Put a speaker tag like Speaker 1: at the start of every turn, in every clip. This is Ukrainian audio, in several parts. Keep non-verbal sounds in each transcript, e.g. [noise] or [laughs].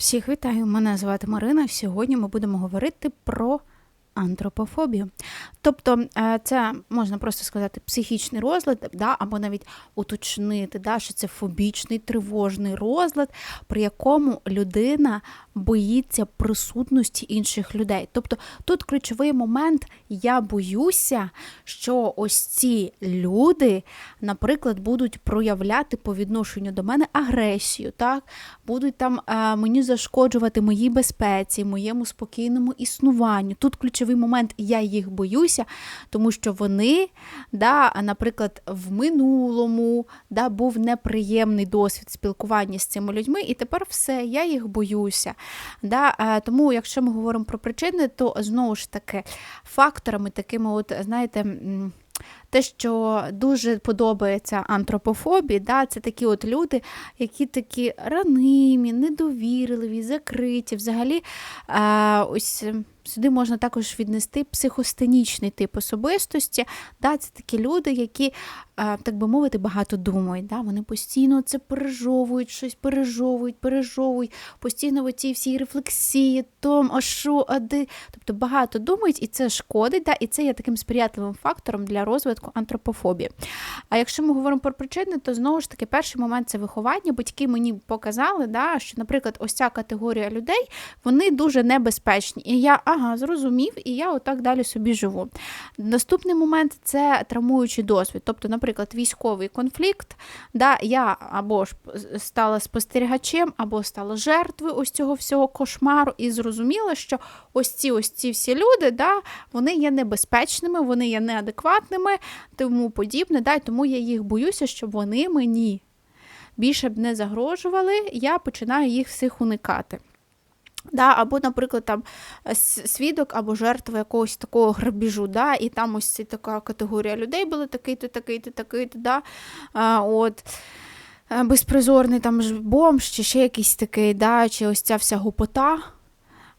Speaker 1: Всіх вітаю! Мене звати Марина. Сьогодні ми будемо говорити про антропофобію. Тобто, е, це можна просто сказати психічний розлад, да, або навіть уточнити, да, що це фобічний тривожний розлад, при якому людина боїться присутності інших людей. Тобто тут ключовий момент: я боюся, що ось ці люди, наприклад, будуть проявляти по відношенню до мене агресію, так, будуть там е, мені зашкоджувати моїй безпеці, моєму спокійному існуванню. Тут ключовий момент, я їх боюся, тому що вони, да, наприклад, в минулому да, був неприємний досвід спілкування з цими людьми, і тепер все, я їх боюся. Да? Е, Тому, якщо ми говоримо про причини, то знову ж таки факторами такими, от, знаєте, те, що дуже подобається антропофобії, да, це такі от люди, які такі ранимі, недовірливі, закриті. Взагалі, е, ось сюди можна також віднести психостенічний тип особистості. Да, це такі люди, які, е, так би мовити, багато думають. Да, Вони постійно це пережовують, щось пережовують, пережовують, постійно в цій всій рефлексії, том, а що, а де. Тобто багато думають, і це шкодить, да, і це є таким сприятливим фактором для розвитку антропофобії. А якщо ми говоримо про причини, то знову ж таки перший момент це виховання. Батьки мені показали, да, що, наприклад, ось ця категорія людей вони дуже небезпечні. І я ага, зрозумів, і я отак далі собі живу. Наступний момент це травмуючий досвід. Тобто, наприклад, військовий конфлікт, да, я або ж стала спостерігачем, або стала жертвою ось цього всього кошмару, і зрозуміла, що ось ці ось ці всі люди, да, вони є небезпечними, вони є неадекватними, тому подібне, да, тому я їх боюся, щоб вони мені більше б не загрожували, я починаю їх всіх уникати. Да, Або, наприклад, там свідок або жертва якогось такого грабіжу, да, і там ось ця така категорія людей була такий-то, такий-то, такий-то, да, а, от, е, безпризорний там бомж, чи ще якийсь такий, да, чи ось ця вся гупота.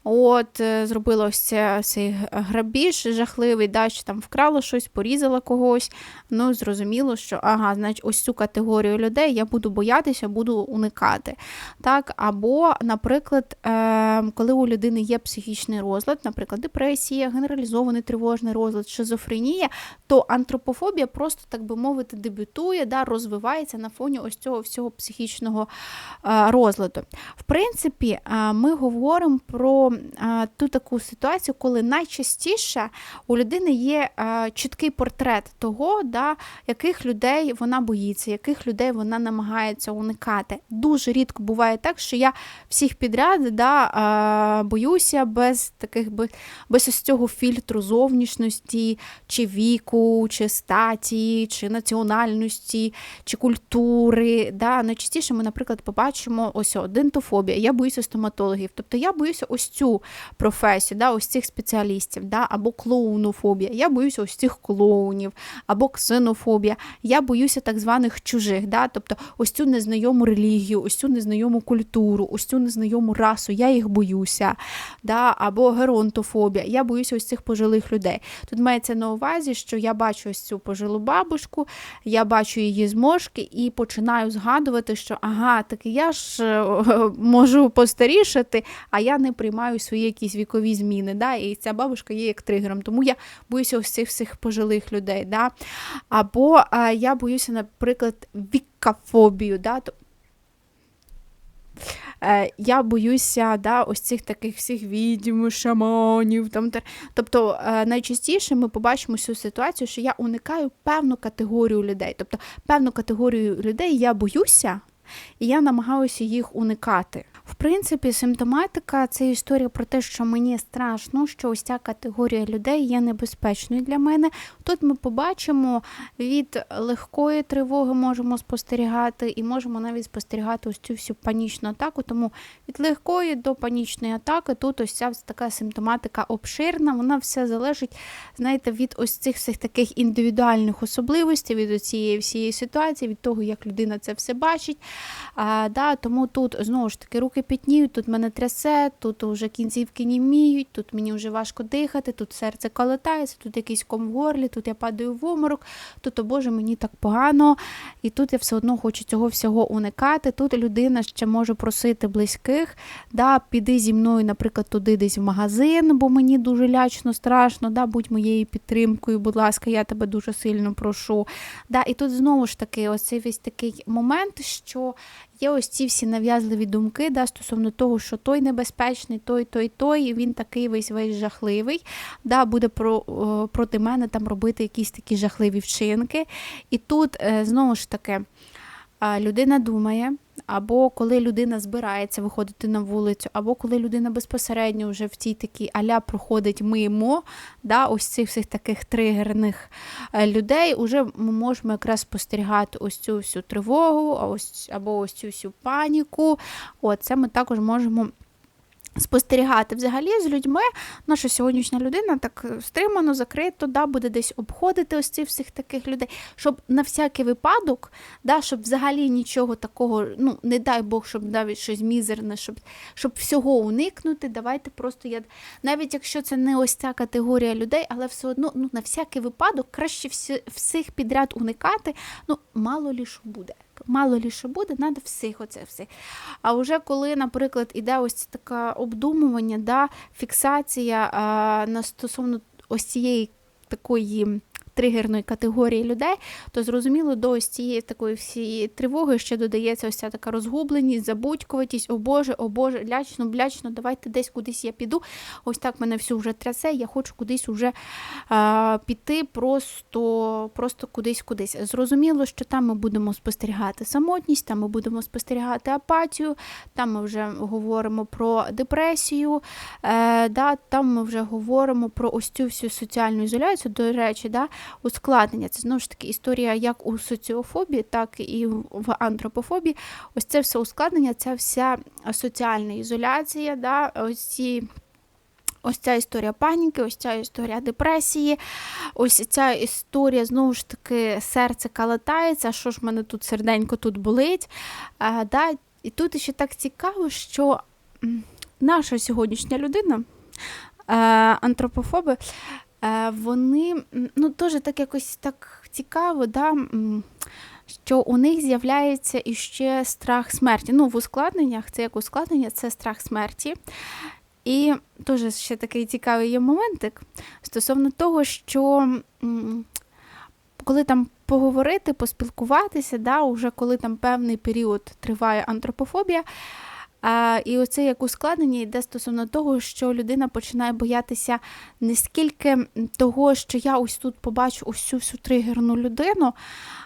Speaker 1: От, е, зробила ось цей грабіж жахливий, да, що там вкрала щось, порізала когось. Ну, зрозуміло, що ага, значить, ось цю категорію людей я буду боятися, буду уникати. Так, Або, наприклад, е, коли у людини є психічний розлад, наприклад, депресія, генералізований тривожний розлад, шизофренія, то антропофобія просто, так би мовити, дебютує, да, розвивається на фоні ось цього всього психічного е, розладу. В принципі, ми говоримо про е, ту таку ситуацію, коли найчастіше у людини є чіткий портрет того, да, яких людей вона боїться, яких людей вона намагається уникати. Дуже рідко буває так, що я всіх підряд да, боюся без таких без ось цього фільтру зовнішності, чи віку, чи статі, чи національності, чи культури. Да. Найчастіше ми, наприклад, побачимо ось дентофобія. Я боюся стоматологів. Тобто я боюся ось цю професію, да, ось цих спеціалістів, да, або клоунофобія. Я боюся ось цих клоунів, або ксенофобія. Я боюся так званих чужих, да, тобто ось цю незнайому релігію, ось цю незнайому культуру, ось цю незнайому расу. Я їх боюся. Да, або геронтофобія. Я боюся ось цих пожилих людей. Тут мається на увазі, що я бачу ось цю пожилу бабушку, я бачу її зможки і починаю згадувати, що ага, так я ж е, [laughs] можу постарішати, а я не приймаю свої якісь вікові зміни. Да? І ця бабушка є як тригером. Тому я боюся ось цих всіх пожилих людей. Да? Або е, я боюся, наприклад, вікафобію. Да? Е, Я боюся да, ось цих таких всіх відьм, шаманів. Там, тобто е, найчастіше ми побачимо цю ситуацію, що я уникаю певну категорію людей. Тобто певну категорію людей я боюся, і я намагаюся їх уникати. В принципі, симптоматика це історія про те, що мені страшно, що ось ця категорія людей є небезпечною для мене. Тут ми побачимо від легкої тривоги можемо спостерігати, і можемо навіть спостерігати ось цю всю панічну атаку. Тому від легкої до панічної атаки тут ось ця така симптоматика обширна. Вона все залежить, знаєте, від ось цих всіх таких індивідуальних особливостей, від цієї всієї ситуації, від того, як людина це все бачить. А, да, Тому тут знову ж таки руки пітніють, тут мене трясе, тут вже кінцівки німіють, тут мені вже важко дихати, тут серце колотається, тут якийсь ком в горлі, тут я падаю в оморок, тут, о Боже, мені так погано, і тут я все одно хочу цього всього уникати. Тут людина ще може просити близьких, да, піди зі мною, наприклад, туди десь в магазин, бо мені дуже лячно, страшно, да, будь моєю підтримкою, будь ласка, я тебе дуже сильно прошу. Да, І тут знову ж таки, ось цей весь такий момент, що є ось ці всі нав'язливі думки да, стосовно того, що той небезпечний, той, той, той, і він такий весь весь жахливий, да, буде про, проти мене там робити якісь такі жахливі вчинки. І тут е, знову ж таки людина думає. Або коли людина збирається виходити на вулицю, або коли людина безпосередньо вже в цій такій аля проходить мимо, да, ось цих всіх таких тригерних е, людей, уже ми можемо якраз спостерігати ось цю всю тривогу, ось, або ось цю всю паніку. От, Це ми також можемо Спостерігати взагалі з людьми, наша сьогоднішня людина так стримано, закрито, да, буде десь обходити ось цих всіх таких людей, щоб на всякий випадок, да, щоб взагалі нічого такого, ну не дай Бог, щоб навіть щось мізерне, щоб щоб всього уникнути. Давайте просто я навіть якщо це не ось ця категорія людей, але все одно ну, на всякий випадок краще всі, всіх підряд уникати, ну мало лі що буде мало лі що буде, треба всіх оце все. А вже коли, наприклад, іде ось таке обдумування, да, фіксація а, на стосовно ось цієї такої тригерної категорії людей, то зрозуміло, до ось цієї такої всієї тривоги ще додається ось ця така розгубленість, забудькуватість, о Боже, о Боже, лячно, блячно, давайте десь кудись я піду. Ось так мене всю вже трясе, я хочу кудись уже а, піти, просто просто кудись-кудись. Зрозуміло, що там ми будемо спостерігати самотність, там ми будемо спостерігати апатію, там ми вже говоримо про депресію, е, да, там ми вже говоримо про ось цю всю соціальну ізоляцію. До речі, да, ускладнення. Це знову ж таки історія як у соціофобії, так і в антропофобії. Ось це все ускладнення, це вся соціальна ізоляція. да, ось ці Ось ця історія паніки, ось ця історія депресії, ось ця історія, знову ж таки, серце калатається, що ж в мене тут серденько тут болить. А, да, І тут ще так цікаво, що наша сьогоднішня людина, антропофоби, Е, вони ну, теж так якось так цікаво, да, що у них з'являється іще страх смерті. Ну, в ускладненнях це як ускладнення, це страх смерті. І теж ще такий цікавий є моментик стосовно того, що коли там поговорити, поспілкуватися, да, уже коли там певний період триває антропофобія. А, І оце як ускладнення йде стосовно того, що людина починає боятися не скільки того, що я ось тут побачу ось цю всю тригерну людину,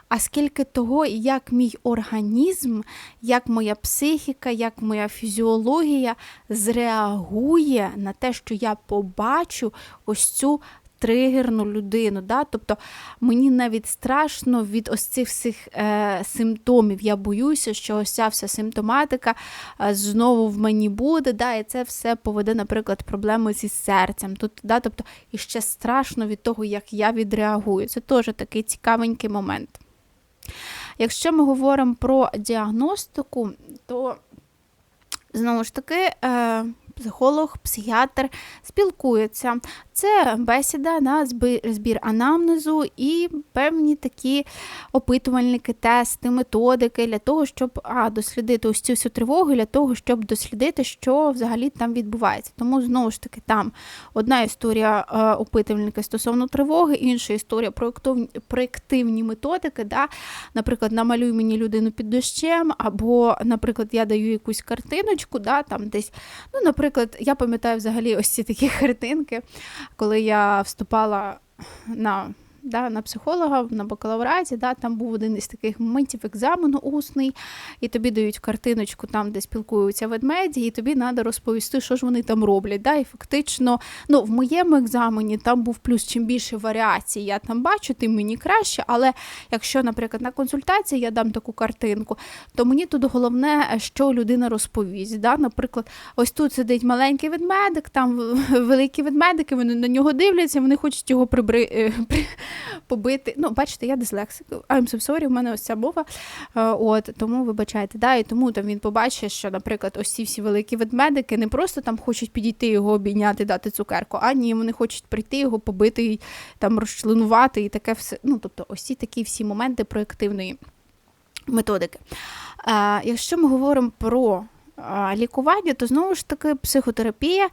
Speaker 1: а скільки того, як мій організм, як моя психіка, як моя фізіологія зреагує на те, що я побачу ось цю тригерну людину. Да? Тобто мені навіть страшно від ось цих всіх е, симптомів. Я боюся, що ось ця вся симптоматика е, знову в мені буде, да? і це все поведе, наприклад, проблеми зі серцем. Тут, да? Тобто і ще страшно від того, як я відреагую. Це теж такий цікавенький момент. Якщо ми говоримо про діагностику, то знову ж таки. Е, Психолог, психіатр спілкуються це бесіда на збір анамнезу і певні такі опитувальники, тести, методики для того, щоб а, дослідити ось цю всю тривогу, для того, щоб дослідити, що взагалі там відбувається. Тому знову ж таки там одна історія е, опитувальника стосовно тривоги, інша історія про проєктивні методики. Да? Наприклад, намалюй мені людину під дощем, або, наприклад, я даю якусь картиночку, да, там десь, ну, наприклад, я пам'ятаю взагалі ось ці такі [laughs] картинки коли я вступала на да, на психолога на бакалавраті, да, там був один із таких моментів екзамену усний, і тобі дають картиночку там, де спілкуються ведмеді, і тобі треба розповісти, що ж вони там роблять. Да, І фактично, ну, в моєму екзамені там був плюс, чим більше варіацій я там бачу, тим мені краще. Але якщо, наприклад, на консультації я дам таку картинку, то мені тут головне, що людина розповість. Да? Наприклад, ось тут сидить маленький ведмедик, там великі ведмедики, вони на нього дивляться, вони хочуть його прибри побити. Ну, бачите, я дислексик. I'm so sorry, в мене ось ця мова. Е, от, тому вибачайте. Да, І тому там він побачить, що, наприклад, ось ці всі великі ведмедики не просто там хочуть підійти його обійняти, дати цукерку, а ні, вони хочуть прийти його, побити, там розчленувати і таке все. Ну, тобто, ось ці такі всі моменти проєктивної методики. А, Якщо ми говоримо про лікування, то знову ж таки психотерапія.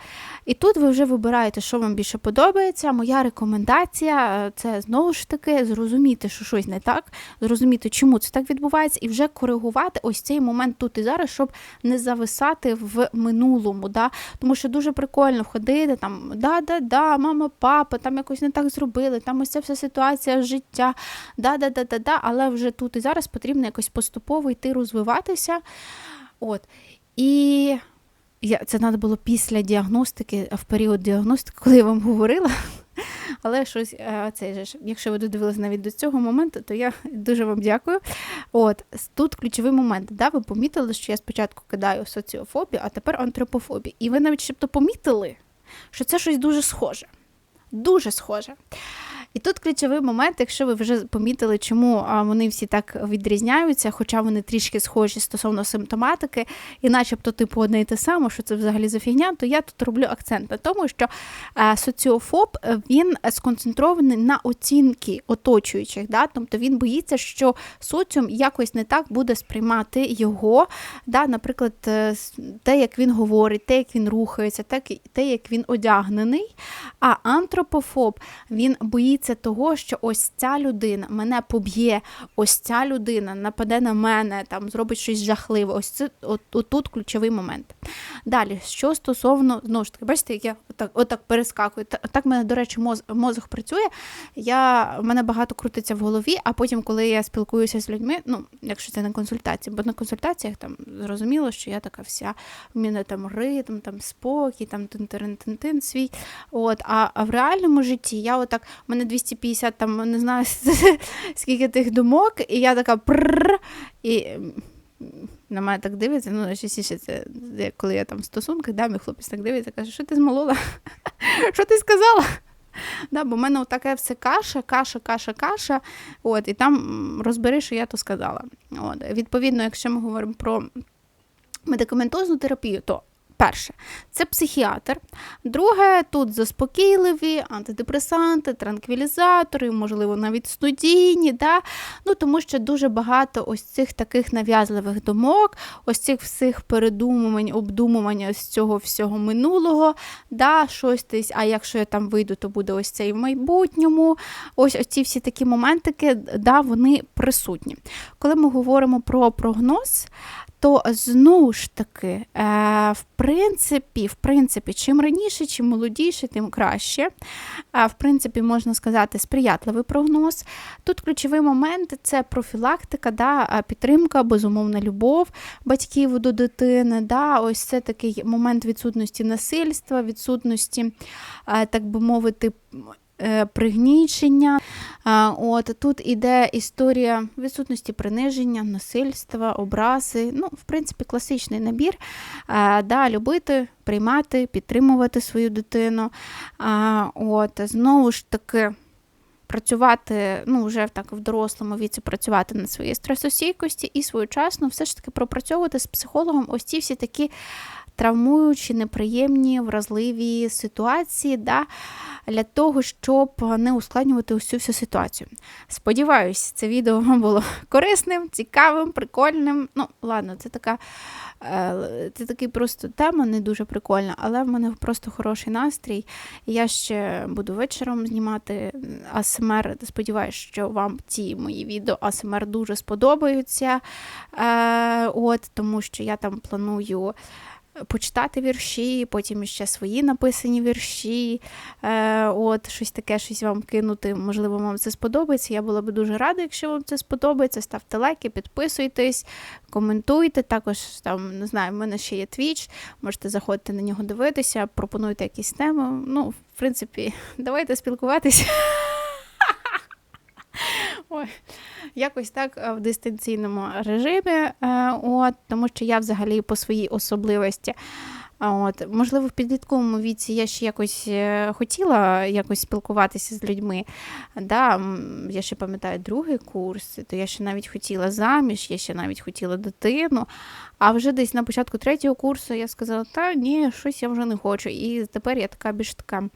Speaker 1: І тут ви вже вибираєте, що вам більше подобається. Моя рекомендація це знову ж таки зрозуміти, що щось не так, зрозуміти, чому це так відбувається, і вже коригувати ось цей момент тут і зараз, щоб не зависати в минулому. Да? Тому що дуже прикольно ходити там, да-да-да, мама, папа, там якось не так зробили, там ось ця вся ситуація життя, да-да-да-да-да, але вже тут і зараз потрібно якось поступово йти розвиватися. От. І я, це треба було після діагностики, в період діагностики, коли я вам говорила. [laughs] Але щось, е, цей же, якщо ви додивилися навіть до цього моменту, то я дуже вам дякую. От Тут ключовий момент. Да, Ви помітили, що я спочатку кидаю соціофобію, а тепер антропофобію. І ви навіть щоб помітили, що це щось дуже схоже. Дуже схоже. І тут ключовий момент, якщо ви вже помітили, чому вони всі так відрізняються, хоча вони трішки схожі стосовно симптоматики, і начебто типу одне і те саме, що це взагалі за фігня, то я тут роблю акцент на тому, що е, соціофоб він сконцентрований на оцінки оточуючих, да? тобто він боїться, що соціум якось не так буде сприймати його, да? наприклад, е, те, як він говорить, те, як він рухається, те, як він одягнений. А антропофоб він боїться боїться того, що ось ця людина мене поб'є, ось ця людина нападе на мене, там зробить щось жахливе. Ось це от, от тут ключовий момент. Далі, що стосовно знову ж таки, бачите, як я отак отак перескакую. Так в мене, до речі, моз, мозок працює. Я, в мене багато крутиться в голові, а потім, коли я спілкуюся з людьми, ну, якщо це на консультації, бо на консультаціях там зрозуміло, що я така вся, в мене там ритм, там спокій, там тин-тин-тин-тин свій. От, а, а в реальному житті я отак, у мене 250 там, не знаю, [laughs] скільки тих думок, і я така прррр, і на мене так дивиться, ну, частіше це коли я там в стосунках, да, мій хлопець так дивиться, каже, що ти змолола? [laughs] Що ти сказала? Да, Бо в мене таке все каша, каша, каша, каша. От, І там розбери, що я то сказала. От, Відповідно, якщо ми говоримо про медикаментозну терапію, то Перше, це психіатр. Друге, тут заспокійливі, антидепресанти, транквілізатори, можливо, навіть студійні. Да? Ну, Тому що дуже багато ось цих таких нав'язливих думок, ось цих всіх передумувань, обдумування з цього всього минулого. да? щось десь, А якщо я там вийду, то буде ось це і в майбутньому. Ось ці всі такі моментики, да, вони присутні. Коли ми говоримо про прогноз, то знову ж таки, е, в принципі, в принципі, чим раніше, чим молодіше, тим краще. В принципі, можна сказати, сприятливий прогноз. Тут ключовий момент це профілактика, да, підтримка, безумовна любов батьків до дитини. Да, Ось це такий момент відсутності насильства, відсутності, е, так би мовити, Е, пригнічення. От Тут іде історія відсутності приниження, насильства, образи. Ну, В принципі, класичний набір. Да, Любити, приймати, підтримувати свою дитину. От, Знову ж таки. Працювати, ну, вже так в дорослому віці працювати над своєю стресостійкості і своєчасно все ж таки пропрацьовувати з психологом ось ці всі такі травмуючі, неприємні, вразливі ситуації, да, для того, щоб не ускладнювати усю всю ситуацію. Сподіваюсь, це відео вам було корисним, цікавим, прикольним. Ну, ладно, це така е, це такий просто тема, не дуже прикольна, але в мене просто хороший настрій. Я ще буду вечором знімати АСМР. Сподіваюсь, що вам ці мої відео АСМР дуже сподобаються. Е, от, Тому що я там планую почитати вірші, потім ще свої написані вірші. Е, От, щось таке, щось вам кинути. Можливо, вам це сподобається. Я була би дуже рада, якщо вам це сподобається. Ставте лайки, підписуйтесь, коментуйте. Також там, не знаю, в мене ще є твіч, можете заходити на нього дивитися, пропонуйте якісь теми. Ну, в принципі, [laughs] давайте спілкуватися. Ой, якось так е, в дистанційному режимі, е, от, тому що я взагалі по своїй особливості От, можливо, в підлітковому віці я ще якось е, хотіла якось спілкуватися з людьми. Да, я ще пам'ятаю другий курс, то я ще навіть хотіла заміж, я ще навіть хотіла дитину. А вже десь на початку третього курсу я сказала, та ні, щось я вже не хочу. І тепер я така більш така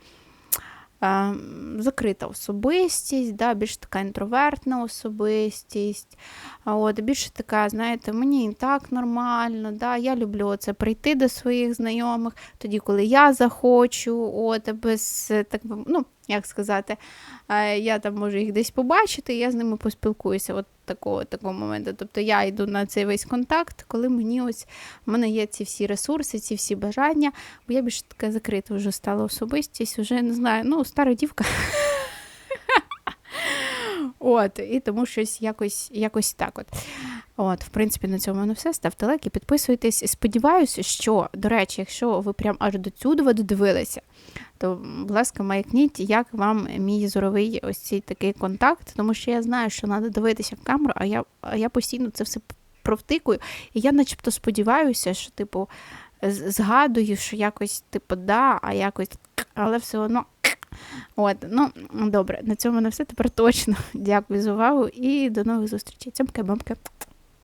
Speaker 1: закрита особистість, да, більш така інтровертна особистість. От, більше така, знаєте, мені і так нормально, да, я люблю це прийти до своїх знайомих, тоді, коли я захочу, от, без, так, ну, як сказати, е, я там можу їх десь побачити, я з ними поспілкуюся. От такого, такого моменту. Тобто я йду на цей весь контакт, коли мені ось в мене є ці всі ресурси, ці всі бажання, бо я більш така закрита вже стала особистість, вже не знаю, ну, стара дівка. [laughs] От, і тому щось якось якось так. От, От, в принципі, на цьому мене все. Ставте лайки, підписуйтесь. Сподіваюся, що, до речі, якщо ви прям аж до цюди додивилися, то, будь ласка, маякніть, як вам мій зоровий ось цей такий контакт, тому що я знаю, що треба дивитися в камеру, а я, а я постійно це все провтикую. І я начебто сподіваюся, що, типу, згадую, що якось, типу, да, а якось, але все одно. От, ну, добре, на цьому на все тепер точно. [laughs] Дякую за увагу і до нових зустрічей. Цьомки-бомки.